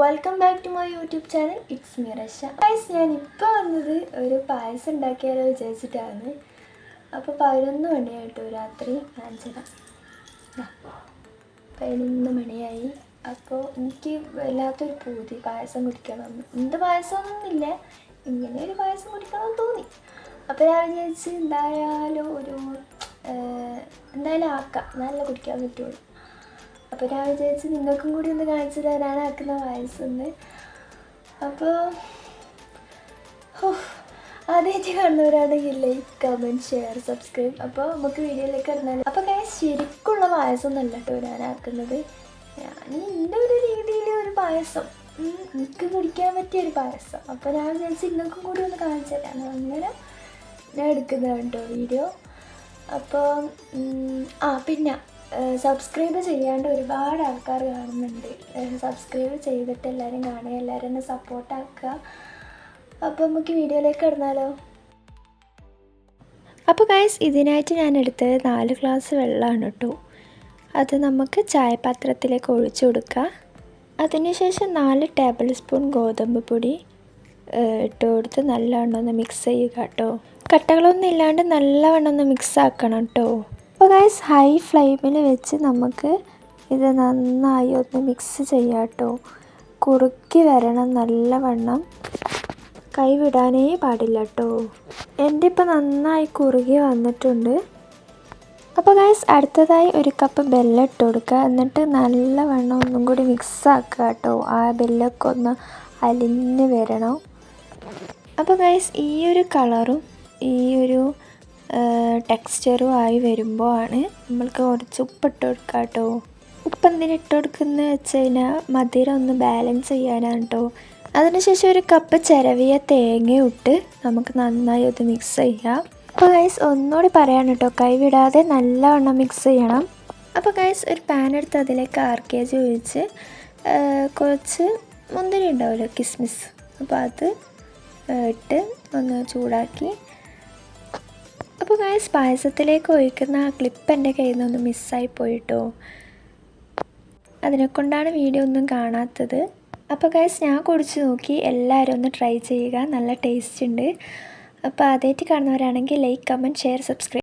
Welcome back to my YouTube channel it's me Rasha guys ഞാൻ ഇപ്പോൾ വന്നത് ഒരു പായസം ഉണ്ടാക്കിയാലോ വിചാരിച്ചിട്ടാണ്. അപ്പോൾ പതിനൊന്ന് മണിയായിട്ടോ രാത്രി. കാണിച്ചതാ പതിനൊന്ന് മണിയായി. അപ്പോൾ എനിക്ക് വല്ലാത്തൊരു പൂതി. പായസം കുടിക്കണം. എന്ത് പായസമൊന്നുമില്ല. ഇങ്ങനെ ഒരു പായസം കുടിക്കണം തോന്നി. അപ്പോൾ ഞാൻ വിചാരിച്ച് എന്തായാലും ഒരു എന്തായാലും ആക്കാം. നല്ല കുടിക്കാൻ പറ്റുള്ളൂ. അപ്പോൾ ഞാൻ വിചാരിച്ച് നിങ്ങൾക്കും കൂടി ഒന്ന് കാണിച്ചു തരാനാണ് ആക്കുന്ന വയസ്സെന്ന് അപ്പോൾ ആദ്യമായിട്ട് കാണുന്നവരാണെങ്കിൽ ലൈക്ക് കമന്റ് ഷെയർ സബ്സ്ക്രൈബ് അപ്പോൾ നമുക്ക് വീഡിയോയിലേക്ക് ഇറങ്ങാൻ അപ്പോൾ ഞാൻ ശരിക്കുള്ള പായസമൊന്നുമല്ല കേട്ടോ ഞാൻ ആക്കുന്നത്. ഞാൻ എന്റെ ഒരു രീതിയിൽ ഒരു പായസം. എനിക്ക് കുടിക്കാൻ പറ്റിയ ഒരു പായസം. അപ്പോൾ ഞാൻ വിചാരിച്ച് നിങ്ങൾക്കും കൂടി ഒന്ന് കാണിച്ചു തരാം അങ്ങനെ ഞാൻ എടുക്കുന്നതാണ് കേട്ടോ വീഡിയോ അപ്പോൾ ആ പിന്നെ സബ്സ്ക്രൈബ് ചെയ്യാണ്ട് ഒരുപാട് ആൾക്കാർ കാണുന്നുണ്ട്. സബ്സ്ക്രൈബ് ചെയ്തിട്ട് എല്ലാവരും കാണുക എല്ലാവരും എന്നെ സപ്പോർട്ടാക്കുക അപ്പോൾ നമുക്ക് വീഡിയോയിലേക്ക് കിടന്നാലോ? അപ്പോൾ ഗൈസ് ഇതിനായിട്ട് ഞാൻ എടുത്തത് നാല് ഗ്ലാസ് വെള്ളമാണ് കേട്ടോ. അത് നമുക്ക് ചായപാത്രത്തിലേക്ക് ഒഴിച്ചു കൊടുക്കുക. അതിനുശേഷം നാല് ടേബിൾ സ്പൂൺ ഗോതമ്പ് പൊടി ഇട്ട് കൊടുത്ത് നല്ലവണ്ണം ഒന്ന് മിക്സ് ചെയ്യുക കേട്ടോ. കട്ടകളൊന്നും ഇല്ലാണ്ട് നല്ലവണ്ണം ഒന്ന് മിക്സ് ആക്കണം കേട്ടോ. ഗൈസ് ഹൈ ഫ്ലെയിമിൽ വെച്ച് നമുക്ക് ഇത് നന്നായി ഒന്ന് മിക്സ് ചെയ്യാട്ടോ കുറുക്കി വരണം നല്ലവണ്ണം. കൈവിടാനേ പാടില്ല കേട്ടോ എന്റെ ഇപ്പം നന്നായി കുറുകി വന്നിട്ടുണ്ട്. അപ്പോൾ ഗൈസ് അടുത്തതായി ഒരു കപ്പ് ബെല്ലം ഇട്ട് കൊടുക്കുക. എന്നിട്ട് നല്ലവണ്ണം ഒന്നും കൂടി മിക്സ് ആക്കുക കേട്ടോ ആ ബെല്ലൊക്കെ ഒന്ന് അലിഞ്ഞ് വരണം. അപ്പോൾ ഗൈസ് ഈ ഒരു കളറും ഈ ഒരു ടെക്സ്ചറും ആയി വരുമ്പോൾ ആണ് നമ്മൾക്ക് കുറച്ച് ഉപ്പിട്ട് കൊടുക്കുക കേട്ടോ. ഉപ്പ് എന്തിനാ ഇട്ട് കൊടുക്കുന്നത് വെച്ച് കഴിഞ്ഞാൽ മധുരം ഒന്ന് ബാലൻസ് ചെയ്യാനാണ് കേട്ടോ. അതിനുശേഷം ഒരു കപ്പ് ചിരവിയ തേങ്ങ ഇട്ട് നമുക്ക് നന്നായി ഒന്ന് മിക്സ് ചെയ്യാം. അപ്പോൾ ഗൈസ് ഒന്നുകൂടി പറയാൻ കേട്ടോ കൈവിടാതെ നല്ലവണ്ണം മിക്സ് ചെയ്യണം. അപ്പോൾ ഗൈസ് ഒരു പാൻ എടുത്ത് അതിലേക്ക് ആർ കെ ജി ഒഴിച്ച് കുറച്ച് മുന്തിരി ഉണ്ടാവുമല്ലോ കിസ്മിസ്. അപ്പോൾ അത് ഇട്ട് ഒന്ന് ചൂടാക്കി അപ്പോൾ ഗൈസ് പായസത്തിലേക്ക് ഒഴിക്കുന്ന ആ ക്ലിപ്പ് എന്റെ കയ്യിൽ നിന്നൊന്ന് മിസ്സായി പോയിട്ടോ? അതിനെക്കൊണ്ടാണ് വീഡിയോ ഒന്നും കാണാത്തത്. അപ്പോൾ ഗൈസ് ഞാൻ കുടിച്ച് നോക്കി. എല്ലാവരും ഒന്ന് ട്രൈ ചെയ്യുക. നല്ല ടേസ്റ്റ് ഉണ്ട്. അപ്പോൾ ആദ്യമായിട്ട് കാണുന്നവരാണെങ്കിൽ ലൈക്ക് കമന്റ് ഷെയർ സബ്സ്ക്രൈബ്